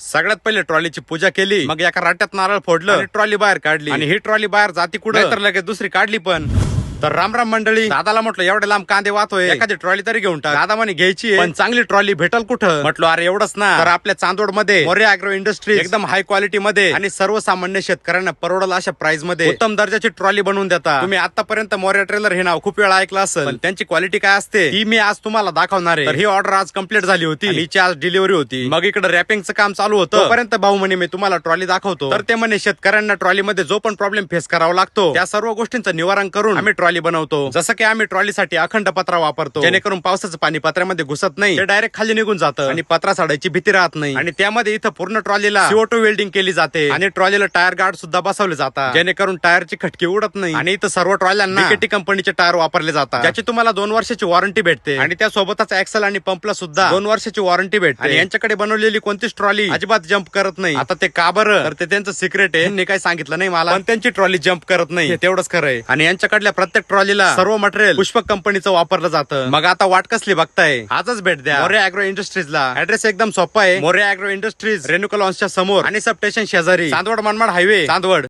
सगळ्यात पहिले ट्रॉलीची पूजा केली. मग एका राट्यात नारळ फोडलं. ट्रॉली बाहेर काढली. आणि ही ट्रॉली बाहेर जाती कुठे? तर लगेच दुसरी काढली पण. तर राम राम मंडळी दादाला म्हटलं एवढे लांब कांदे वाहतोय एखादी ट्रॉली तरी घेऊन टाक. दादा म्हणे घ्यायची. पण चांगली ट्रॉली भेटल कुठं? म्हटलं अरे एवढंच ना. तर आपल्या चांदोडमध्ये मोरे अॅग्रो इंडस्ट्री एकदम हाय क्वालिटी मध्ये आणि सर्वसामान्य शेतकऱ्यांना परवडल अशा प्राइसमध्ये उत्तम दर्जाची ट्रॉली बनवून देतात तुम्ही आतापर्यंत मोरे ट्रेलर हे नाव खूप वेळा ऐकलं असेल त्यांची क्वालिटी काय असते ही मी आज तुम्हाला दाखवणार आहे. ही ऑर्डर आज कंप्लीट झाली होती. हिची आज डिलिव्हरी होती. मग इकडे रॅपिंगचं काम चालू होतं. तोपर्यंत भाऊ म्हणे मी तुम्हाला ट्रॉली दाखवतो. तर ते म्हणे शेतकऱ्यांना ट्रॉलीमध्ये जो पण प्रॉब्लेम फेस करावा लागतो त्या सर्व गोष्टींचं निवारण करून आम्ही ट्रॉली बनवतो. जसं की आम्ही ट्रॉलीसाठी अखंड पत्रा वापरतो. जेणेकरून पावसाचं पाणी पत्र्यामध्ये घुसत नाही. ते डायरेक्ट खाली निघून जातं. आणि पत्रा साडायची भीती राहत नाही. आणि त्यामध्ये इथं पूर्ण ट्रॉलीला सीओटो वेल्डिंग केली जाते. आणि ट्रॉलीला टायर गार्ड सुद्धा बसवले जातात. जेणेकरून टायरची खटकी उडत नाही. आणि इथं सर्व ट्रॉल्यांना कंपनीचे टायर वापरले जातात. ज्याची तुम्हाला दोन वर्षाची वॉरंटी भेटते. आणि त्यासोबतच एक्सेल आणि पंपला सुद्धा दोन वर्षाची वॉरंटी भेटते. आणि यांच्याकडे बनवलेली कोणतीच ट्रॉली अजिबात जम्प करत नाही. आता ते का बरं? ते त्यांचं सिक्रेट आहे. यांनी काही सांगितलं नाही मला. त्यांची ट्रॉली जम्प करत नाही. तेवढंच खरं आहे. आणि यांच्याकडल्या प्रत्येक ट्रॉलीला सर्व मटेरियल पुष्पक कंपनीचं वापरलं जातं. मग आता वाट कसली बघताय? आजच भेट द्या. मोरे अॅग्रो इंडस्ट्रीजला. ऍड्रेस एकदम सोपा आहे. मोरे अॅग्रो इंडस्ट्रीज रेणुका लॉन्सच्या समोर. आणि सब स्टेशन शेजारी. चांदवड मनमाड हायवे चांदवड.